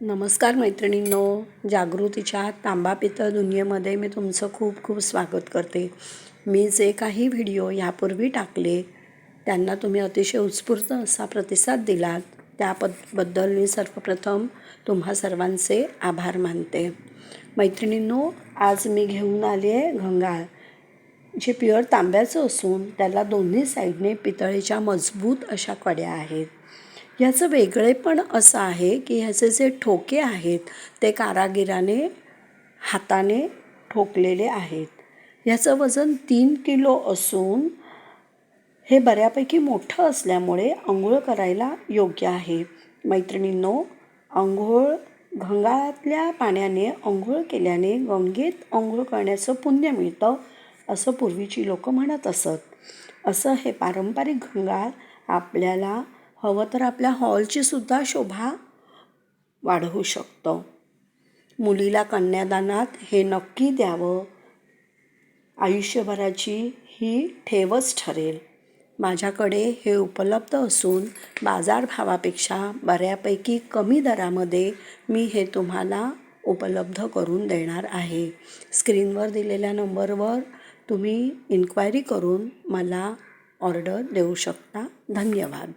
नमस्कार मैत्रिणींनो जागृतीच्या तांबा पितळ दुनियेमध्ये मी तुमचं खूप खूप स्वागत करते. मी जे काही व्हिडिओ यापूर्वी टाकले त्यांना तुम्ही अतिशय उत्स्फूर्त असा प्रतिसाद दिलात. त्याबद्दल मी सर्वप्रथम तुम्हा सर्वांचे आभार मानते. मैत्रिणींनो आज मी घेऊन आले आहे घंगाळ जे प्युअर तांब्याचं असून त्याला दोन्ही साईडने पितळेच्या मजबूत अशा कड्या आहेत. ह्याचं वेगळेपण असं आहे की ह्याचे जे ठोके आहेत ते कारागिराने हाताने ठोकलेले आहेत. ह्याचं वजन तीन किलो असून हे बऱ्यापैकी मोठं असल्यामुळे आंघोळ करायला योग्य आहे. मैत्रिणींनो आंघोळ गंगाळातल्या पाण्याने आंघोळ केल्याने गंगेत आंघोळ करण्याचं पुण्य मिळतं असं पूर्वीची लोकं म्हणत असत. असं हे पारंपरिक गंगाळ आपल्याला हवं तर आपल्या हॉलची सुद्धा शोभा वाढवू शकतो. मुलीला कन्यादानात हे नक्की द्यावं. आयुष्यभराची ही ठेवच ठरेल. माझ्याकडे हे उपलब्ध असून बाजारभावापेक्षा बऱ्यापैकी कमी दरामध्ये मी हे तुम्हाला उपलब्ध करून देणार आहे. स्क्रीनवर दिलेल्या नंबरवर तुम्ही इन्क्वायरी करून मला ऑर्डर देऊ शकता. धन्यवाद.